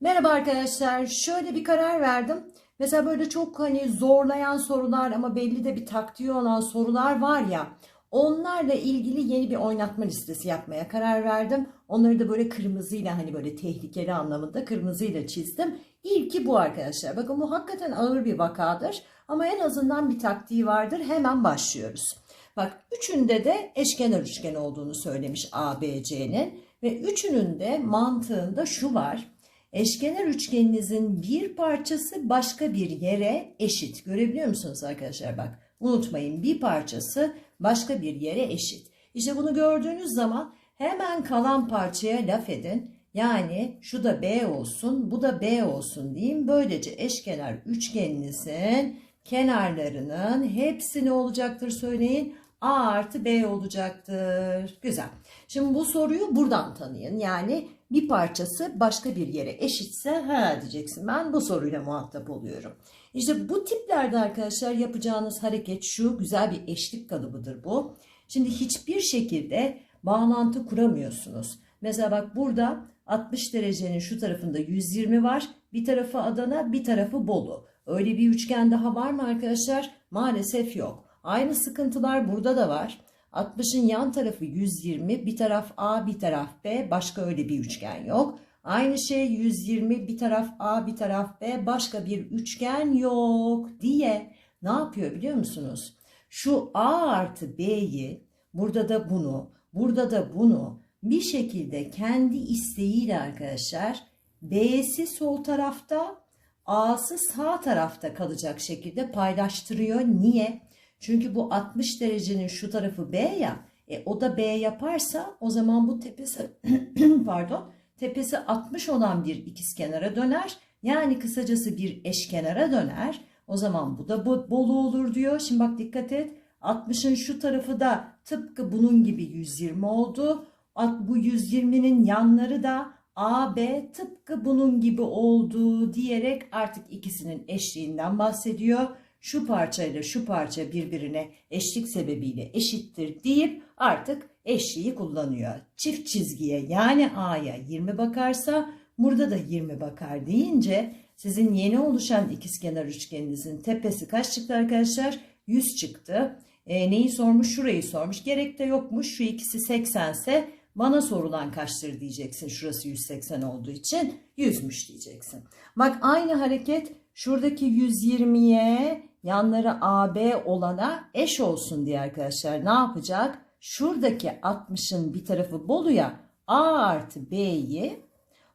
Merhaba arkadaşlar. Şöyle bir karar verdim. Mesela böyle çok hani zorlayan sorular ama belli de bir taktiği olan sorular var ya. Onlarla ilgili yeni bir oynatma listesi yapmaya karar verdim. Onları da böyle kırmızıyla hani böyle tehlikeli anlamında kırmızıyla çizdim. İlki bu arkadaşlar. Bakın bu hakikaten ağır bir vakadır. Ama en azından bir taktiği vardır. Hemen başlıyoruz. Bak üçünde de eşkenar üçgen olduğunu söylemiş ABC'nin. Ve üçünün de mantığında şu var. Eşkenar üçgeninizin bir parçası başka bir yere eşit. Görebiliyor musunuz arkadaşlar? Bak unutmayın bir parçası başka bir yere eşit. İşte bunu gördüğünüz zaman hemen kalan parçaya laf edin. Yani şu da B olsun, bu da B olsun diyeyim. Böylece eşkenar üçgeninizin kenarlarının hepsi ne olacaktır söyleyin. A artı B olacaktır. Güzel. Şimdi bu soruyu buradan tanıyın. Yani bir parçası başka bir yere eşitse ha diyeceksin. Ben bu soruyla muhatap oluyorum. İşte bu tiplerde arkadaşlar yapacağınız hareket şu güzel bir eşlik kalıbıdır bu. Şimdi hiçbir şekilde bağlantı kuramıyorsunuz. Mesela bak burada 60 derecenin şu tarafında 120 var. Bir tarafı Adana, bir tarafı Bolu. Öyle bir üçgen daha var mı arkadaşlar? Maalesef yok. Aynı sıkıntılar burada da var. 60'ın yan tarafı 120, bir taraf A, bir taraf B, başka öyle bir üçgen yok. Aynı şey 120, bir taraf A, bir taraf B, başka bir üçgen yok diye ne yapıyor biliyor musunuz? Şu A artı B'yi, burada da bunu, burada da bunu bir şekilde kendi isteğiyle arkadaşlar B'si sol tarafta, A'sı sağ tarafta kalacak şekilde paylaştırıyor. Niye? Çünkü bu 60 derecenin şu tarafı B ya. E, o da B yaparsa o zaman bu tepesi pardon tepesi 60 olan bir ikizkenara döner. Yani kısacası bir eşkenara döner. O zaman bu da bu, bolu olur diyor. Şimdi bak dikkat et. 60'ın şu tarafı da tıpkı bunun gibi 120 oldu. Bu 120'nin yanları da AB tıpkı bunun gibi oldu diyerek artık ikisinin eşliğinden bahsediyor şu parçayla şu parça birbirine eşlik sebebiyle eşittir deyip artık eşliği kullanıyor. Çift çizgiye yani A'ya 20 bakarsa burada da 20 bakar deyince sizin yeni oluşan ikizkenar üçgeninizin tepesi kaç çıktı arkadaşlar? 100 çıktı. E, neyi sormuş? Şurayı sormuş. Gerek de yokmuş. Şu ikisi 80 ise bana sorulan kaçtır diyeceksin. Şurası 180 olduğu için 100'müş diyeceksin. Bak aynı hareket şuradaki 120'ye yanları AB olana eş olsun diye arkadaşlar ne yapacak? Şuradaki 60'ın bir tarafı Bolu'ya A artı B'yi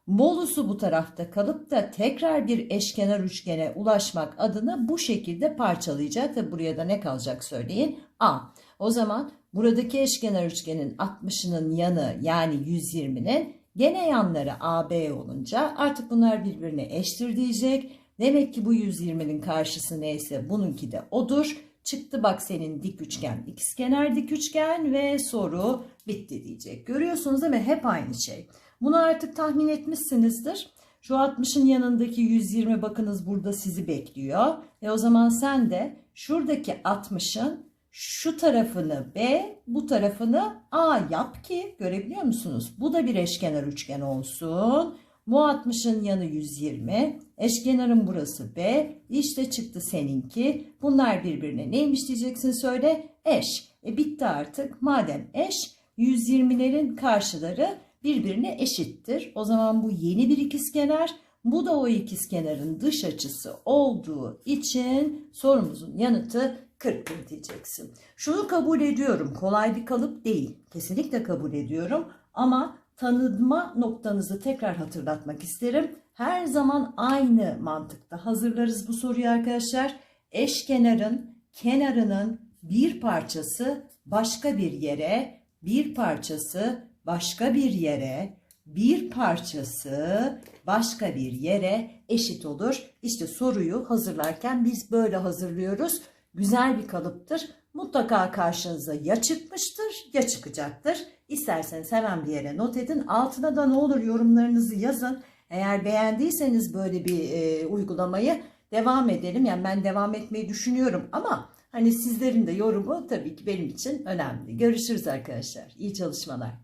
Bolusu bu tarafta kalıp da tekrar bir eşkenar üçgene ulaşmak adına bu şekilde parçalayacak. Tabi buraya da ne kalacak söyleyin? A. O zaman buradaki eşkenar üçgenin 60'ının yanı yani 120'nin gene yanları AB olunca artık bunlar birbirine eştir diyecek. Demek ki bu 120'nin karşısı neyse bununki de odur. Çıktı bak senin dik üçgen, ikizkenar dik üçgen ve soru bitti diyecek. Görüyorsunuz değil mi? Hep aynı şey. Bunu artık tahmin etmişsinizdir. Şu 60'ın yanındaki 120 bakınız burada sizi bekliyor. E o zaman sen de şuradaki 60'ın şu tarafını B, bu tarafını A yap ki görebiliyor musunuz? Bu da bir eşkenar üçgen olsun. Bu 60'ın yanı 120. Eşkenarın burası B. İşte çıktı seninki. Bunlar birbirine neymiş diyeceksin söyle. Eş. E bitti artık. Madem eş 120'lerin karşıları birbirine eşittir. O zaman bu yeni bir ikizkenar. Bu da o ikizkenarın dış açısı olduğu için sorumuzun yanıtı 40 diyeceksin. Şunu kabul ediyorum. Kolay bir kalıp değil. Kesinlikle kabul ediyorum. Ama tanıma noktanızı tekrar hatırlatmak isterim. Her zaman aynı mantıkta hazırlarız bu soruyu arkadaşlar. Eşkenarın kenarının bir parçası başka bir yere, bir parçası başka bir yere, bir parçası başka bir yere eşit olur. İşte soruyu hazırlarken biz böyle hazırlıyoruz. Güzel bir kalıptır. Mutlaka karşınıza ya çıkmıştır ya çıkacaktır. İsterseniz hemen bir yere not edin. Altına da ne olur yorumlarınızı yazın. Eğer beğendiyseniz böyle bir e, uygulamayı devam edelim. Yani ben devam etmeyi düşünüyorum ama hani sizlerin de yorumu tabii ki benim için önemli. Görüşürüz arkadaşlar. İyi çalışmalar.